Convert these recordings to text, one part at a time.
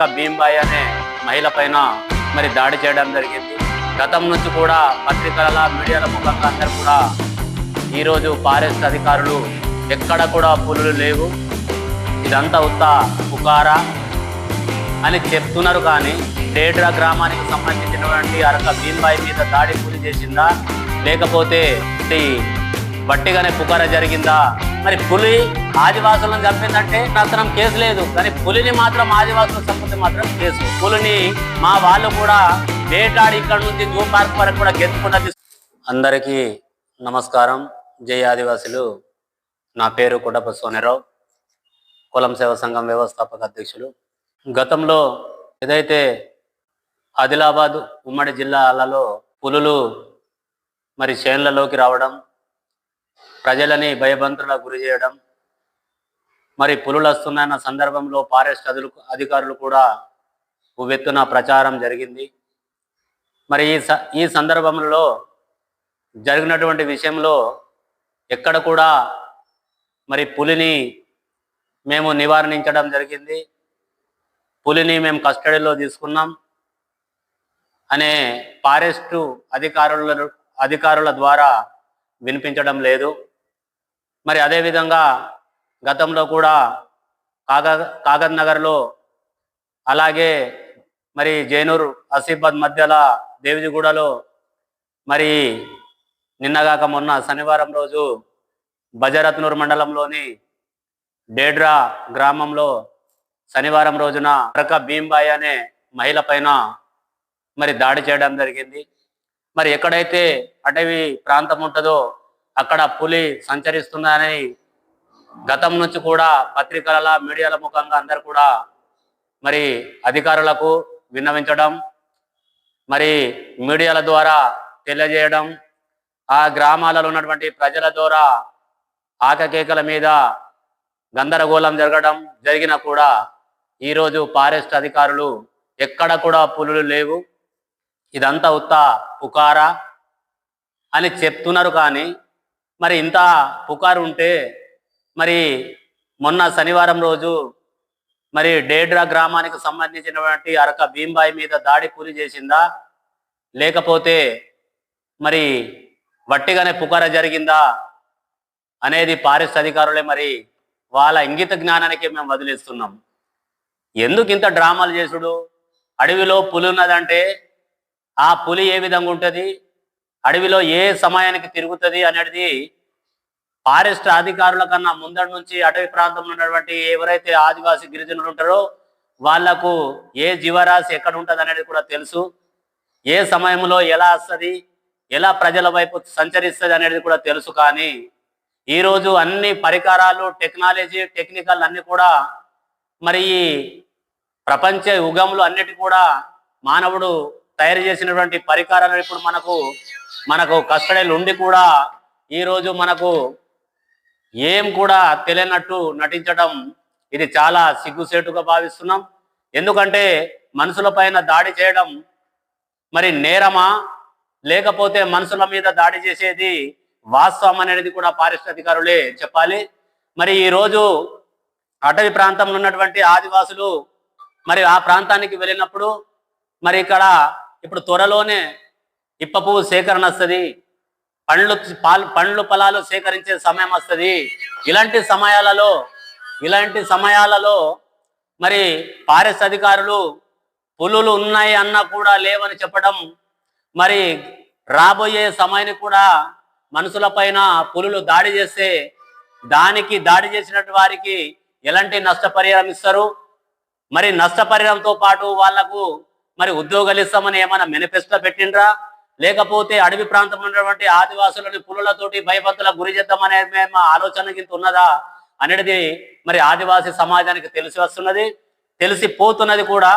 భీంబాయి అనే మహిళ పైన మరి దాడి చేయడం జరిగింది. గతం నుంచి కూడా పత్రికల మీడియాల ముఖంగా అందరూ కూడా ఈరోజు ఫారెస్ట్ అధికారులు ఎక్కడ కూడా పులులు లేవు. ఇదంతా ఉత్త పుకారా అని చెప్తున్నారు కానీ డేడ్రా గ్రామానికి సంబంధించినటువంటి అరక భీంబాయి మీద దాడి పూర్తి చేసిందా? లేకపోతే బట్టిగానే పుకార జరిగిందా? మరి పులి ఆదివాసులను చంపిందంటే అతనం కేసు లేదు. కానీ పులిని మాత్రం ఆదివాసులు చంపితే మాత్రం కేసు. పులిని మా వాళ్ళు కూడా వేటాడి ఇక్కడ నుంచి జూ పార్క్ వరకు కూడా గెలుచుకుంటా అందరికీ నమస్కారం. జై ఆదివాసులు. నా పేరు కుడప సోనిరావు కులం సేవ సంఘం వ్యవస్థాపక అధ్యక్షులు. గతంలో ఏదైతే ఆదిలాబాద్ ఉమ్మడి జిల్లాలలో పులులు మరి చేన్లలోకి రావడం ప్రజలని భయభంతులకు గురి చేయడం మరి పులులు వస్తున్నాయన్న సందర్భంలో ఫారెస్ట్ అదులు అధికారులు కూడా ఉవ్వెత్తున ప్రచారం జరిగింది. మరి ఈ స ఈ సందర్భంలో జరిగినటువంటి విషయంలో ఎక్కడ కూడా మరి పులిని మేము నివారించడం జరిగింది. పులిని మేము కస్టడీలో తీసుకున్నాం అనే ఫారెస్టు అధికారుల అధికారుల ద్వారా వినిపించడం లేదు. మరి అదేవిధంగా గతంలో కూడా కాగా కాగద్ నగర్లో అలాగే మరి జైనూర్ ఆసిఫాబాద్ మధ్యలో దేవిజిగూడలో మరి నిన్నగాక మొన్న శనివారం రోజు బజరత్నూర్ మండలంలోని డేడ్రా గ్రామంలో శనివారం రోజున అరక భీంబాయి అనే మహిళ పైన మరి దాడి చేయడం జరిగింది. మరి ఎక్కడైతే అటవీ ప్రాంతం ఉంటుందో అక్కడ పులి సంచరిస్తుందని గతం నుంచి కూడా పత్రికల మీడియాల ముఖంగా అందరు కూడా మరి అధికారులకు విన్నవించడం మరి మీడియాల ద్వారా తెలియజేయడం ఆ గ్రామాలలో ఉన్నటువంటి ప్రజల ద్వారా ఆకకేకల మీద గందరగోళం జరగడం జరిగినా కూడా ఈరోజు ఫారెస్ట్ అధికారులు ఎక్కడ కూడా పులులు లేవు. ఇదంతా ఉత్త పుకారా అని చెప్తున్నారు కానీ మరి ఇంత పుకారు ఉంటే మరి మొన్న శనివారం రోజు మరి డేడ్రా గ్రామానికి సంబంధించినటువంటి అరక భీంబాయి మీద దాడి పూరి చేసిందా? లేకపోతే మరి వట్టిగానే పుకార జరిగిందా? అనేది పారిస్ట్ అధికారులే మరి వాళ్ళ ఇంగిత జ్ఞానానికి మేము వదిలేస్తున్నాం. ఎందుకు ఇంత డ్రామాలు చేసుడు? అడవిలో పులి ఉన్నదంటే ఆ పులి ఏ విధంగా ఉంటుంది? అడవిలో ఏ సమయానికి తిరుగుతుంది అనేది ఫారెస్ట్ అధికారుల కన్నా ముందడి నుంచి అటవీ ప్రాంతంలో ఉన్నటువంటి ఎవరైతే ఆదివాసీ గిరిజనులు ఉంటారో వాళ్ళకు ఏ జీవరాశి ఎక్కడ ఉంటుంది అనేది కూడా తెలుసు. ఏ సమయంలో ఎలా వస్తుంది? ఎలా ప్రజల వైపు సంచరిస్తుంది అనేది కూడా తెలుసు కానీ ఈరోజు అన్ని పరికరాలు టెక్నాలజీ టెక్నికల్ అన్ని కూడా మరి ఈ ప్రపంచ యుగంలో అన్నిటి కూడా మానవుడు తయారు చేసినటువంటి పరికరాలు ఇప్పుడు మనకు మనకు కస్టడీలు ఉండి కూడా ఈరోజు మనకు ఏం కూడా తెలియనట్టు నటించడం ఇది చాలా సిగ్గుసేటుగా భావిస్తున్నాం. ఎందుకంటే మనుషుల పైన దాడి చేయడం మరి నేరమా? లేకపోతే మనుషుల మీద దాడి చేసేది వాస్తవం అనేది కూడా ఫారెస్ట్ అధికారులే చెప్పాలి. మరి ఈరోజు అటవీ ప్రాంతంలో ఉన్నటువంటి ఆదివాసులు మరి ఆ ప్రాంతానికి వెళ్ళినప్పుడు మరి ఇక్కడ ఇప్పుడు త్వరలోనే ఇప్ప పువ్వు సేకరణ వస్తుంది. పండ్లు పాలు పండ్లు పొలాలు సేకరించే సమయం వస్తుంది. ఇలాంటి సమయాలలో ఇలాంటి సమయాలలో మరి పారెస్ అధికారులు పులులు ఉన్నాయి అన్నా కూడా లేవని చెప్పడం మరి రాబోయే సమయాన్ని కూడా మనుషుల పైన పులులు దాడి చేస్తే దానికి దాడి చేసినట్టు వారికి ఎలాంటి నష్టపరిహారం ఇస్తారు? మరి నష్టపరిహారంతో పాటు వాళ్ళకు మరి ఉద్యోగాలు ఇస్తామని ఏమైనా మేనిఫెస్టో పెట్టిండ్రా? లేకపోతే అడవి ప్రాంతంలో ఉన్నటువంటి ఆదివాసులని పులులతోటి భయభక్తులకు గురి చేద్దామనే మేము ఆలోచన కింద ఉన్నదా? అనేది మరి ఆదివాసీ సమాజానికి తెలిసి వస్తున్నది తెలిసిపోతున్నది కూడా.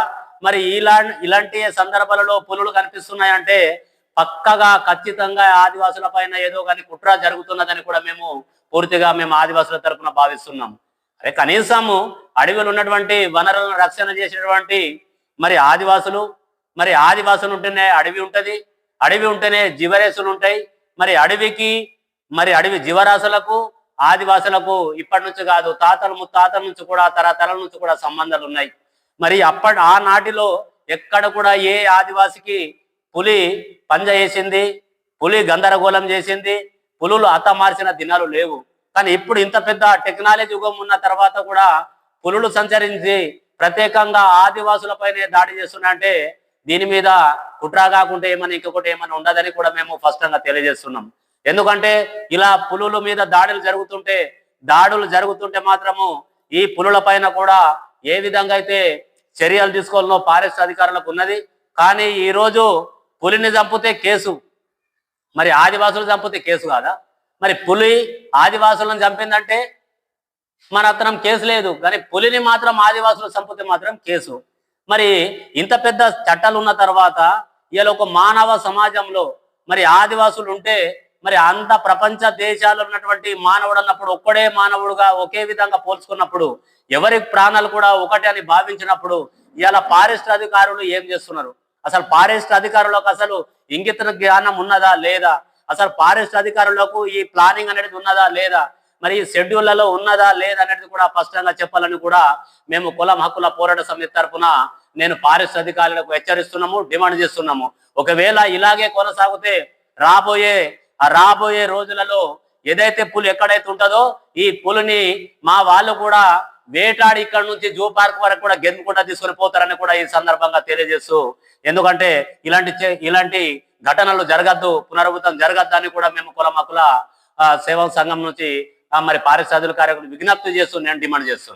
మరి ఇలా ఇలాంటి సందర్భాలలో పులులు కనిపిస్తున్నాయంటే పక్కగా ఖచ్చితంగా ఆదివాసుల పైన ఏదో కానీ కుట్ర జరుగుతున్నదని కూడా మేము పూర్తిగా మేము ఆదివాసుల తరపున భావిస్తున్నాం. అరే కనీసము అడవిలో ఉన్నటువంటి వనరులను రక్షణ చేసినటువంటి మరి ఆదివాసులు మరి ఆదివాసులు ఉంటేనే అడవి ఉంటుంది అడవి ఉంటేనే జీవరేసులు ఉంటాయి. మరి అడవికి మరి అడవి జీవరాశులకు ఆదివాసులకు ఇప్పటి నుంచి కాదు తాతల ముత్తాతల నుంచి కూడా తరతరాల నుంచి కూడా సంబంధాలు ఉన్నాయి. మరి అప్పటి ఆనాటిలో ఎక్కడ కూడా ఏ ఆదివాసికి పులి పంజ వేసింది పులి గందరగోళం చేసింది పులులు హతమార్చిన దినాలు లేవు. కానీ ఇప్పుడు ఇంత పెద్ద టెక్నాలజీ యుగం ఉన్న తర్వాత కూడా పులులు సంచరించి ప్రత్యేకంగా ఆదివాసులపైనే దాడి చేస్తున్నాయంటే దీని మీద కుట్రా కాకుండా ఏమైనా ఇంకొకటి ఏమైనా ఉండదని కూడా మేము స్పష్టంగా తెలియజేస్తున్నాం. ఎందుకంటే ఇలా పులుల మీద దాడులు జరుగుతుంటే దాడులు జరుగుతుంటే మాత్రము ఈ పులుల పైన కూడా ఏ విధంగా అయితే చర్యలు తీసుకోవాలనో ఫారెస్ట్ అధికారులకు ఉన్నది. కానీ ఈరోజు పులిని చంపితే కేసు. మరి ఆదివాసులు చంపితే కేసు కాదా? మరి పులి ఆదివాసులను చంపిందంటే మన అతనం కేసు లేదు. కానీ పులిని మాత్రం ఆదివాసులు చంపితే మాత్రం కేసు. మరి ఇంత పెద్ద చట్టాలు ఉన్న తర్వాత ఇలా ఒక మానవ సమాజంలో మరి ఆదివాసులు ఉంటే మరి అంత ప్రపంచ దేశాలు ఉన్నటువంటి మానవుడు అన్నప్పుడు ఒక్కడే మానవుడుగా ఒకే విధంగా పోల్చుకున్నప్పుడు ఎవరి ప్రాణాలు కూడా ఒకటే అని భావించినప్పుడు ఇవాళ ఫారెస్ట్ అధికారులు ఏం చేస్తున్నారు? అసలు ఫారెస్ట్ అధికారులకు అసలు ఇంగిత జ్ఞానం ఉన్నదా లేదా? అసలు ఫారెస్ట్ అధికారులకు ఈ ప్లానింగ్ అనేది ఉన్నదా లేదా? మరి షెడ్యూళ్ళలో ఉన్నదా లేదా అనేది కూడా స్పష్టంగా చెప్పాలని కూడా మేము కులం హక్కుల పోరాట సమితి తరఫున నేను పారిశ్ర అధికారులకు హెచ్చరిస్తున్నాము డిమాండ్ చేస్తున్నాము. ఒకవేళ ఇలాగే కొనసాగితే రాబోయే రాబోయే రోజులలో ఏదైతే పులి ఎక్కడైతే ఉంటుందో ఈ పులిని మా వాళ్ళు కూడా వేటాడి ఇక్కడ నుంచి జూ పార్క్ వరకు కూడా గెంతుకుండా తీసుకుని పోతారని కూడా ఈ సందర్భంగా తెలియజేస్తూ ఎందుకంటే ఇలాంటి చే- ఇలాంటి ఘటనలు జరగద్దు పునరావృతం జరగద్దు అని కూడా మేము కులమకుల సేవా సంఘం నుంచి మరి పారిశ్రామిక కార్యక్రమం విజ్ఞప్తి చేస్తూ నేను డిమాండ్ చేస్తున్నాను